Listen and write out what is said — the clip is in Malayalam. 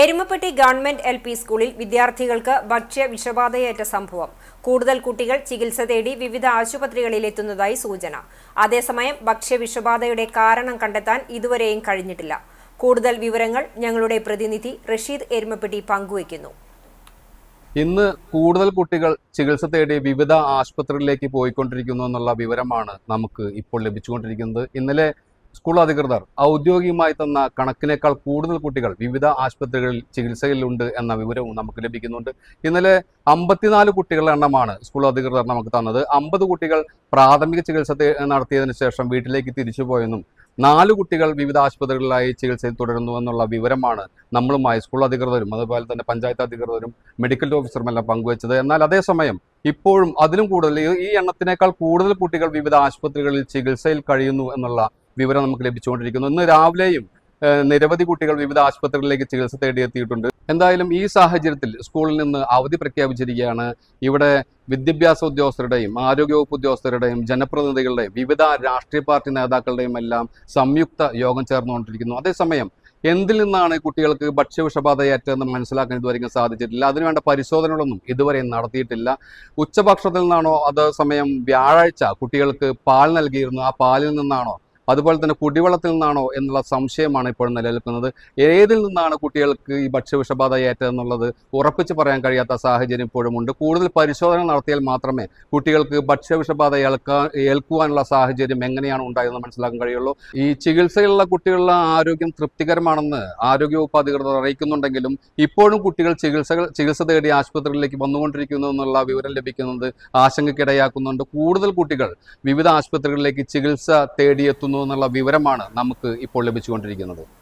എരുമപ്പെട്ടി ഗവൺമെന്റ് എൽ പി സ്കൂളിൽ വിദ്യാർത്ഥികൾക്ക് ഭക്ഷ്യ വിഷബാധയേറ്റ സംഭവം. കൂടുതൽ കുട്ടികൾ ചികിത്സ തേടി വിവിധ ആശുപത്രികളിൽ എത്തുന്നതായി സൂചന. അതേസമയം ഭക്ഷ്യ വിഷബാധയുടെ കാരണം കണ്ടെത്താൻ ഇതുവരെയും കഴിഞ്ഞിട്ടില്ല. കൂടുതൽ വിവരങ്ങൾ ഞങ്ങളുടെ പ്രതിനിധി റഷീദ് എരുമപ്പെട്ടി പങ്കുവയ്ക്കുന്നു. ഇന്ന് കൂടുതൽ കുട്ടികൾ ചികിത്സ തേടി വിവിധ ആശുപത്രികളിലേക്ക് പോയിക്കൊണ്ടിരിക്കുന്നു എന്നുള്ള വിവരമാണ് നമുക്ക് ഇപ്പോൾ ലഭിച്ചുകൊണ്ടിരിക്കുന്നത്. ഇന്നലെ സ്കൂൾ അധികൃതർ ഔദ്യോഗികമായി തന്ന കണക്കിനേക്കാൾ കൂടുതൽ കുട്ടികൾ വിവിധ ആശുപത്രികളിൽ ചികിത്സയിലുണ്ട് എന്ന വിവരവും നമുക്ക് ലഭിക്കുന്നുണ്ട്. ഇന്നലെ അമ്പത്തിനാല് കുട്ടികളുടെ എണ്ണമാണ് സ്കൂൾ അധികൃതർ നമുക്ക് തന്നത്. അമ്പത് കുട്ടികൾ പ്രാഥമിക ചികിത്സ നടത്തിയതിന് ശേഷം വീട്ടിലേക്ക് തിരിച്ചുപോയെന്നും നാല് കുട്ടികൾ വിവിധ ആശുപത്രികളിലായി ചികിത്സയിൽ തുടരുന്നു എന്നുള്ള വിവരമാണ് നമ്മളുമായി സ്കൂൾ അധികൃതരും അതുപോലെ തന്നെ പഞ്ചായത്ത് അധികൃതരും മെഡിക്കൽ ഓഫീസറും എല്ലാം പങ്കുവച്ചത്. എന്നാൽ അതേസമയം ഇപ്പോഴും അതിലും കൂടുതൽ ഈ എണ്ണത്തിനേക്കാൾ കൂടുതൽ കുട്ടികൾ വിവിധ ആശുപത്രികളിൽ ചികിത്സയിൽ കഴിയുന്നു എന്നുള്ള വിവരം നമുക്ക് ലഭിച്ചുകൊണ്ടിരിക്കുന്നു. ഇന്ന് രാവിലെയും നിരവധി കുട്ടികൾ വിവിധ ആശുപത്രികളിലേക്ക് ചികിത്സ തേടിയെത്തിയിട്ടുണ്ട്. എന്തായാലും ഈ സാഹചര്യത്തിൽ സ്കൂളിൽ നിന്ന് അവധി പ്രഖ്യാപിച്ചിരിക്കുകയാണ്. ഇവിടെ വിദ്യാഭ്യാസ ഉദ്യോഗസ്ഥരുടെയും ആരോഗ്യവകുപ്പ് ഉദ്യോഗസ്ഥരുടെയും ജനപ്രതിനിധികളുടെയും വിവിധ രാഷ്ട്രീയ പാർട്ടി നേതാക്കളുടെയും എല്ലാം സംയുക്ത യോഗം ചേർന്നുകൊണ്ടിരിക്കുന്നു. അതേസമയം എന്തിൽ നിന്നാണ് കുട്ടികൾക്ക് ഭക്ഷ്യവിഷബാധയേറ്റതെന്ന് മനസ്സിലാക്കാൻ ഇതുവരെയും സാധിച്ചിട്ടില്ല? അതിനുവേണ്ട പരിശോധനകളൊന്നും ഇതുവരെ നടത്തിയിട്ടില്ല. ഉച്ചഭക്ഷണത്തിൽ നിന്നാണോ അതേസമയം വ്യാഴാഴ്ച കുട്ടികൾക്ക് പാൽ നൽകിയിരുന്നു? ആ പാലിൽ നിന്നാണോ അതുപോലെ തന്നെ കുടിവെള്ളത്തിൽ നിന്നാണോ എന്നുള്ള സംശയമാണ് ഇപ്പോൾ നിലനിൽക്കുന്നത്. ഏതിൽ നിന്നാണ് കുട്ടികൾക്ക് ഈ ഭക്ഷ്യവിഷബാധ ഏറ്റതെന്നുള്ളത് ഉറപ്പിച്ച് പറയാൻ കഴിയാത്ത സാഹചര്യം ഇപ്പോഴും ഉണ്ട്. കൂടുതൽ പരിശോധന നടത്തിയാൽ മാത്രമേ കുട്ടികൾക്ക് ഭക്ഷ്യവിഷബാധ ഏൽക്കാൻ ഏൽക്കുവാനുള്ള സാഹചര്യം എങ്ങനെയാണ് ഉണ്ടായതെന്ന് മനസ്സിലാക്കാൻ കഴിയുള്ളൂ. ഈ ചികിത്സയിലുള്ള കുട്ടികളുടെ ആരോഗ്യം തൃപ്തികരമാണെന്ന് ആരോഗ്യവകുപ്പ് അധികൃതർ അറിയിക്കുന്നുണ്ടെങ്കിലും ഇപ്പോഴും കുട്ടികൾ ചികിത്സകൾ ചികിത്സ തേടി ആശുപത്രികളിലേക്ക് വന്നുകൊണ്ടിരിക്കുന്നു എന്നുള്ള വിവരം ലഭിക്കുന്നത് ആശങ്കയ്ക്കിടയാക്കുന്നുണ്ട്. കൂടുതൽ കുട്ടികൾ വിവിധ ആശുപത്രികളിലേക്ക് ചികിത്സ തേടിയെത്തുന്നു എന്നുള്ള വിവരമാണ് നമുക്ക് ഇപ്പോൾ ലഭിച്ചുകൊണ്ടിരിക്കുന്നത്.